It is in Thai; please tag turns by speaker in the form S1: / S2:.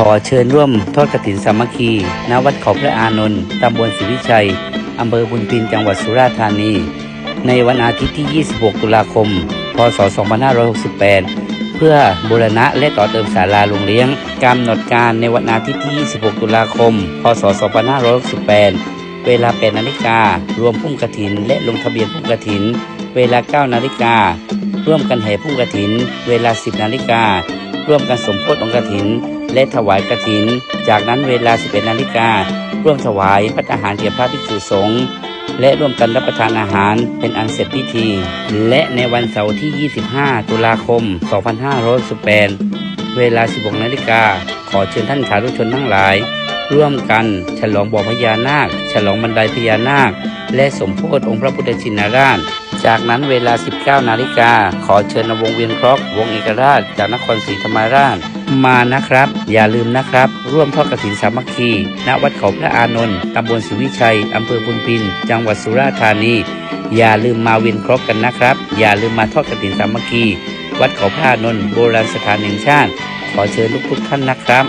S1: ขอเชิญร่วมทอดกฐินสามัคคีณวัดเขาพระอานนท์ตำบลศรีวิชัย อำเภอบุญพินจังหวัดสุราษฎร์ธานี ในวันอาทิตย์ที่ 26 ตุลาคม พศ 2568 เพื่อบูรณะและต่อเติมศาลาโรงเลี้ยงกำหนดการในวันอาทิตย์ที่ 26 ตุลาคม พศ 2568 เวลา 8 นาฬิกา รวมพุ่มกระถิน และลงทะเบียนพุ่มกระถิน เวลา 9 นาฬิกา ร่วมกันแห่พุ่มกระถิน เวลา 10 นาฬิกา ร่วมกันสมโพธิองค์กฐิน และถวายกฐิน จากนั้นเวลา 11 นาฬิการ่วมถวายพัตตาหารแก่พระภิกษุสงฆ์และร่วมกันรับประทานอาหารเป็นอันเสร็จพิธี และในวันเสาร์ที่ 25 ตุลาคม 2568เวลา 16 นาฬิกา ขอเชิญท่านสาธุชนทั้งหลาย ร่วมกันฉลองบ่อพญานาค ฉลองบันไดพญานาค และสมโพธิองค์พระพุทธชินราช จากนั้นเวลา 19 นาฬิกา ขอเชิญวงเวียนครอกวงเอกราช จากนครศรีธรรมราช มานะครับ อย่าลืมนะครับ ร่วมทอดกฐินสามัคคี ณ วัดเขาพระอานนท์ตำบลศรีวิชัย อำเภอพุนพิน จังหวัดสุราษฎร์ธานี อย่าลืมมาเวียนครกกันนะครับ อย่าลืมมาทอดกฐินสามัคคี วัดเขาพระอานนท์โบราณสถานแห่งชาติ ขอเชิญทุกๆท่านนะครับ